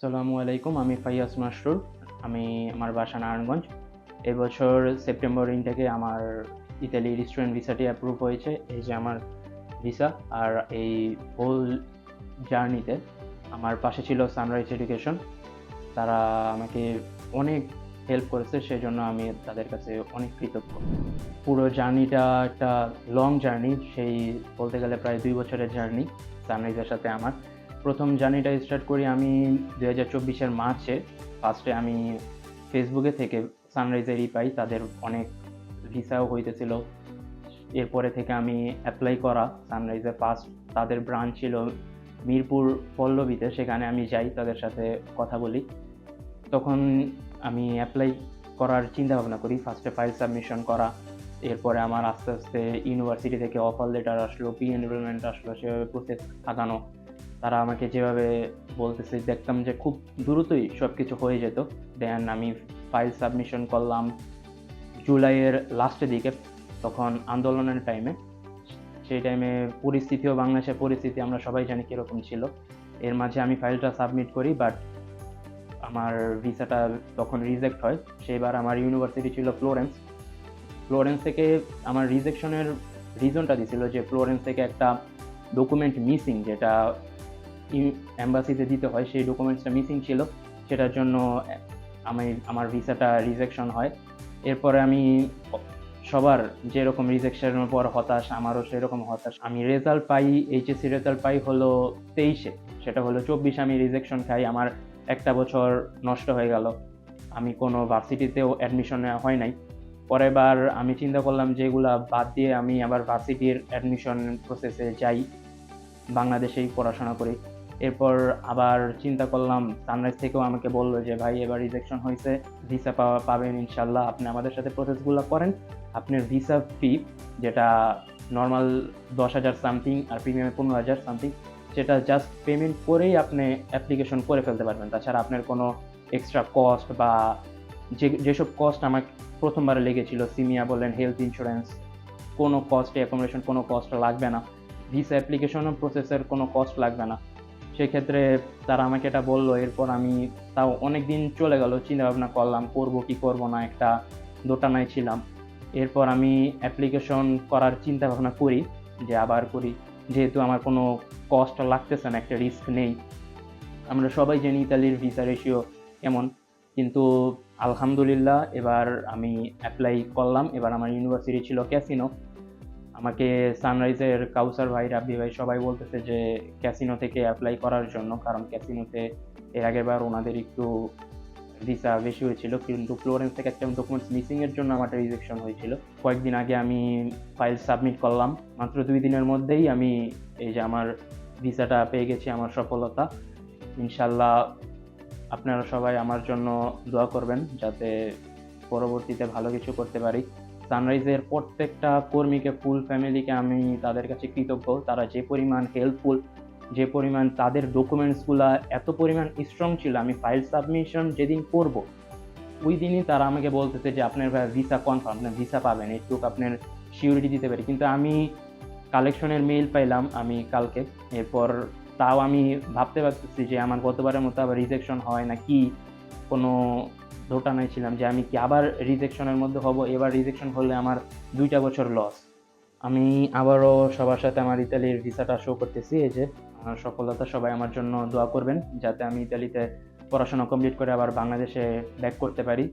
আসসালামু আলাইকুম, আমি ফাইয়াস মাসরুর আমি আমার বাসা নারায়ণগঞ্জ। এবছর সেপ্টেম্বর ইনটেকে আমার ইতালি রেস্টুরেন্ট ভিসাটি অ্যাপ্রুভ হয়েছে, এই যে আমার ভিসা আর এই হোল জার্নিতে আমার পাশে ছিল সানরাইজ এডুকেশন তারা আমাকে অনেক হেল্প করেছে সেই জন্য আমি তাদের কাছে অনেক কৃতজ্ঞ। পুরো জার্নিটা একটা লং জার্নি সেই বলতে গেলে প্রায় দুই বছরের জার্নি সানরাইজের সাথে আমার। প্রথম জার্নিটা স্টার্ট করি আমি দু হাজার চব্বিশের মার্চে। ফার্স্টে আমি ফেসবুকে থেকে সানরাইজেরই পাই তাদের অনেক ভিসাও হইতেছিল। এরপরে থেকে আমি অ্যাপ্লাই করা সানরাইজের ফার্স্ট তাদের ব্রাঞ্চ ছিল মিরপুর পল্লবীতে, সেখানে আমি যাই, তাদের সাথে কথা বলি। তখন আমি অ্যাপ্লাই করার চিন্তা ভাবনা করি ফার্স্টে ফাইল সাবমিশন করা, এরপরে আমার আস্তে আস্তে ইউনিভার্সিটি থেকে অফার লেটার আসলো পি এনরোলমেন্ট আসলো, সেভাবে প্রসেস আগানো। তারা আমাকে যেভাবে বলতেছে, দেখতাম যে খুব দ্রুতই সব কিছু হয়ে যেত। দেন আমি ফাইল সাবমিশন করলাম জুলাইয়ের লাস্টের দিকে, তখন আন্দোলনের টাইমে সেই টাইমে পরিস্থিতিও বাংলাদেশের পরিস্থিতি আমরা সবাই জানি কীরকম ছিল। এর মাঝে আমি ফাইলটা সাবমিট করি বাট আমার ভিসাটা তখন রিজেক্ট হয়। সেইবার আমার ইউনিভার্সিটি ছিল ফ্লোরেন্স ফ্লোরেন্স থেকে আমার রিজেকশনের রিজনটা দিছিল যে ফ্লোরেন্স থেকে একটা ডকুমেন্ট মিসিং যেটা অ্যাম্বাসিতে দিতে হয়, সেই ডকুমেন্টসটা মিসিং ছিল। সেটার জন্য আমি, আমার ভিসাটা রিজেকশন হয়। এরপরে আমি সবার যেরকম রিজেকশনের পর হতাশ, আমারও সেরকম হতাশ। আমি রেজাল্ট পাই এইচএসসি রেজাল্ট পাই হলো তেইশে। সেটা হলো চব্বিশে আমি রিজেকশন খাই, আমার একটা বছর নষ্ট হয়ে গেল। আমি কোনো ভার্সিটিতেও অ্যাডমিশন নেওয়া হয় নাই। পরের বার আমি চিন্তা করলাম যে এগুলা বাদ দিয়ে আমি আবার ভার্সিটির অ্যাডমিশন প্রসেসে যাই, বাংলাদেশেই পড়াশোনা করি। এরপর আবার চিন্তা করলাম সানরাইজ থেকেও আমাকে বলল যে, ভাই, এবার রিজেকশন হয়েছে ভিসা পাওয়া পাবেন ইনশাল্লাহ, আপনি আমাদের সাথে প্রসেসগুলো করেন। আপনার ভিসা ফি যেটা নর্মাল দশ হাজার সামথিং আর প্রিমিয়ামে পনেরো হাজার সামথিং সেটা জাস্ট পেমেন্ট করেই আপনি অ্যাপ্লিকেশন করে ফেলতে পারবেন। তাছাড়া আপনার কোনো এক্সট্রা কস্ট বা যে, যেসব কস্ট আমার প্রথমবারে লেগেছিল, সিমিয়া বললেন হেলথ ইন্স্যুরেন্স কোনো কস্ট অ্যাকোমোডেশন কোনো কস্ট লাগবে না। ভিসা অ্যাপ্লিকেশনও প্রসেসের কোনো কস্ট লাগবে না। সেক্ষেত্রে তারা আমাকে এটা বলল, এরপর আমি তাও অনেক দিন চলে গেল চিন্তা ভাবনা করলাম, করব কি করব না, একটা দোটানায় ছিলাম। এরপর আমি অ্যাপ্লিকেশন করার চিন্তা ভাবনা করি, যে আবার করি। যেহেতু আমার কোনো কস্ট লাগতেছে না, একটা রিস্ক নেই। আমরা সবাই জানি ইতালির ভিসা রেশিও এমন কিন্তু আলহামদুলিল্লাহ এবার আমি অ্যাপ্লাই করলাম। এবার আমার ইউনিভার্সিটি ছিল ক্যাসিনো আমাকে সানরাইজের কাউসার ভাই রাব্বি ভাই সবাই বলতেছে যে ক্যাসিনো থেকে অ্যাপ্লাই করার জন্য, কারণ ক্যাসিনোতে এর আগের বার ওনাদের একটু ভিসা বেশি হয়েছিল, কিন্তু ফ্লোরেন্স থেকে একটা ডকুমেন্টস মিসিংয়ের জন্য আমার রিজেকশন হয়েছিল। কয়েকদিন আগে আমি ফাইল সাবমিট করলাম, মাত্র দুই দিনের মধ্যেই আমি এই যে আমার ভিসাটা পেয়ে গেছি, আমার সফলতা। ইনশাল্লাহ আপনারা সবাই আমার জন্য দোয়া করবেন, যাতে পরবর্তীতে ভালো কিছু করতে পারি। সানরাইজের প্রত্যেকটা কর্মীকে ফুল ফ্যামিলিকে আমি তাদের কাছে কৃতজ্ঞ। তারা যে পরিমাণ হেল্পফুল যে পরিমাণ তাদের ডকুমেন্টসগুলো এত পরিমাণ স্ট্রং ছিল, আমি ফাইল সাবমিশন যেদিন করব ওই দিনই তারা আমাকে বলতেছে যে, আপনার ভিসা কনফার্ম আপনার ভিসা পাবেন একটু আপনার সিউরিটি দিতে পারি। কিন্তু আমি কালেকশনের মেইল পাইলাম আমি কালকে। এরপর তাও আমি ভাবতে পারতেছি যে, আমার গতবারের মতো আবার রিজেকশন হয় না কি? কোনো দোটানায় ছিলাম যে আমি কি আবার রিজেকশনের মধ্যে হব। এবার রিজেকশন হলে আমার দুইটা বছর লস আমি আবারও সবার সাথে আমার ইতালির ভিসাটা শো করতেছি। এই যে সফলতা সবাই আমার জন্য দোয়া করবেন যাতে আমি ইতালিতে পড়াশোনা কমপ্লিট করে আবার বাংলাদেশে ব্যাক করতে পারি।